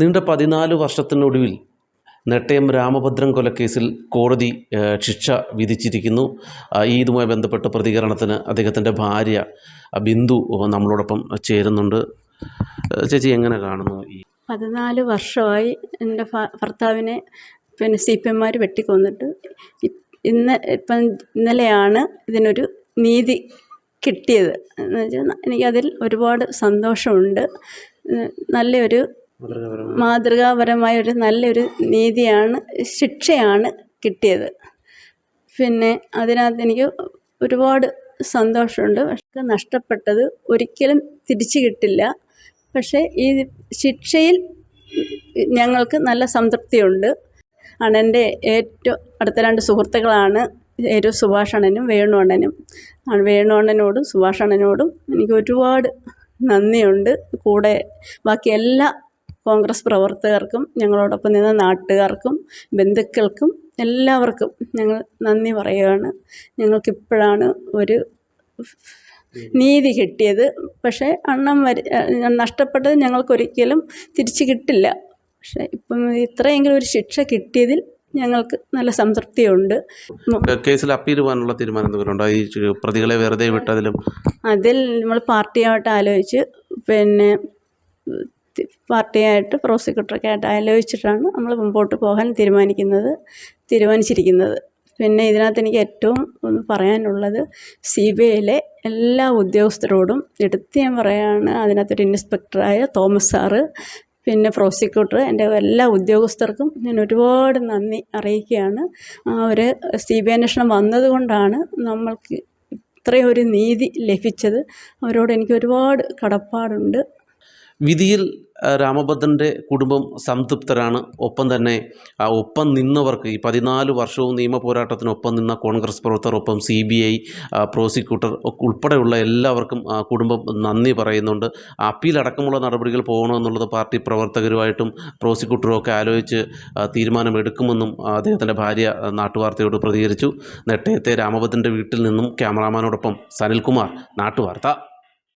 നീണ്ട പതിനാല് വർഷത്തിനൊടുവിൽ നെട്ടയം രാമഭദ്രൻ കൊലക്കേസിൽ കോടതി ശിക്ഷ വിധിച്ചിരിക്കുന്നു. ഈ ഇതുമായി ബന്ധപ്പെട്ട പ്രതികരണത്തിന് അദ്ദേഹത്തിന്റെ ഭാര്യ ബിന്ദു നമ്മളോടൊപ്പം ചേരുന്നുണ്ട്. ചേച്ചി എങ്ങനെ കാണുന്നു ഈ പതിനാല് വർഷമായി എന്റെ ഭർത്താവിനെ പിന്നെ സി പി എമ്മാർ വെട്ടിക്കൊന്നിട്ട് ഇന്ന് ഇപ്പം ഇന്നലെയാണ് ഇതിനൊരു നീതി കിട്ടിയത്. എന്ന് വെച്ചാൽ എനിക്കതിൽ ഒരുപാട് സന്തോഷമുണ്ട്. നല്ലൊരു മാതൃകാപരമായ ഒരു നല്ലൊരു നീതിയാണ് ശിക്ഷയാണ് കിട്ടിയത്. പിന്നെ അതിനകത്ത് എനിക്ക് ഒരുപാട് സന്തോഷമുണ്ട്. പക്ഷെ നഷ്ടപ്പെട്ടത് ഒരിക്കലും തിരിച്ചു കിട്ടില്ല. പക്ഷേ ഈ ശിക്ഷയിൽ ഞങ്ങൾക്ക് നല്ല സംതൃപ്തിയുണ്ട്. അണന്റെ ഏറ്റവും അടുത്ത രണ്ട് സുഹൃത്തുക്കളാണ് ഒരു സുഭാഷ് അണ്ണനും വേണു അണ്ണനും ആ വേണു അണ്ണനോടും സുഭാഷ് അണ്ണനോടും എനിക്ക് ഒരുപാട് നന്ദിയുണ്ട്. കൂടെ ബാക്കി എല്ലാ കോൺഗ്രസ് പ്രവർത്തകർക്കും ഞങ്ങളോടൊപ്പം നിന്ന നാട്ടുകാർക്കും ബന്ധുക്കൾക്കും എല്ലാവർക്കും ഞങ്ങൾ നന്ദി പറയുകയാണ്. ഞങ്ങൾക്കിപ്പോഴാണ് ഒരു നീതി കിട്ടിയത്. പക്ഷേ അണ്ണം വരി നഷ്ടപ്പെട്ടത് ഞങ്ങൾക്കൊരിക്കലും തിരിച്ചു കിട്ടില്ല. പക്ഷേ ഇപ്പം ഇത്രയെങ്കിലും ഒരു ശിക്ഷ കിട്ടിയതിൽ ഞങ്ങൾക്ക് നല്ല സംതൃപ്തിയുണ്ട്. കേസിൽ അപ്പീൽ പോകാനുള്ള തീരുമാനം എന്തെങ്കിലുമുണ്ടോ ഈ പ്രതികളെ വെറുതെ വിട്ടതിലും? അതിൽ നമ്മൾ പാർട്ടിയായിട്ട് ആലോചിച്ച് പിന്നെ പാർട്ടിയായിട്ട് പ്രോസിക്യൂട്ടറൊക്കെ ആയിട്ട് ആലോചിച്ചിട്ടാണ് നമ്മൾ മുമ്പോട്ട് പോകാൻ തീരുമാനിക്കുന്നത് തീരുമാനിച്ചിരിക്കുന്നത്. പിന്നെ ഇതിനകത്ത് എനിക്ക് ഏറ്റവും പറയാനുള്ളത് സി ബി ഐയിലെ എല്ലാ ഉദ്യോഗസ്ഥരോടും എടുത്ത് ഞാൻ പറയുകയാണ് അതിനകത്തൊരു ഇൻസ്പെക്ടറായ തോമസ് സാറ് പിന്നെ പ്രോസിക്യൂട്ടർ എന്റെ എല്ലാ ഉദ്യോഗസ്ഥർക്കും ഞാൻ ഒരുപാട് നന്ദി അറിയിക്കുകയാണ്. ഒരു സി ബി അന്വേഷണം വന്നതുകൊണ്ടാണ് നമ്മൾക്ക് ഇത്രയും ഒരു നീതി ലഭിച്ചത്. അവരോട് എനിക്ക് ഒരുപാട് കടപ്പാടുണ്ട്. വിധിയിൽ രാമഭദ്രന്റെ കുടുംബം സംതൃപ്തരാണ്. ഒപ്പം തന്നെ ആ ഒപ്പം നിന്നവർക്ക് ഈ പതിനാല് വർഷവും നിയമ പോരാട്ടത്തിനൊപ്പം നിന്ന കോൺഗ്രസ് പ്രവർത്തകർ ഒപ്പം സി ബി ഐ പ്രോസിക്യൂട്ടർ ഉൾപ്പെടെയുള്ള എല്ലാവർക്കും കുടുംബം നന്ദി പറയുന്നുണ്ട്. അപ്പീൽ അടക്കമുള്ള നടപടികൾ പോകണമെന്നുള്ളത് പാർട്ടി പ്രവർത്തകരുമായിട്ടും പ്രോസിക്യൂട്ടറും ഒക്കെ ആലോചിച്ച് തീരുമാനമെടുക്കുമെന്നും അദ്ദേഹത്തിന്റെ ഭാര്യ നാട്ടുവാർത്തയോട് പ്രതികരിച്ചു. നെട്ടയത്തെ രാമഭദ്രന്റെ വീട്ടിൽ നിന്നും ക്യാമറാമാനോടൊപ്പം സനിൽകുമാർ നാട്ടുവാർത്ത.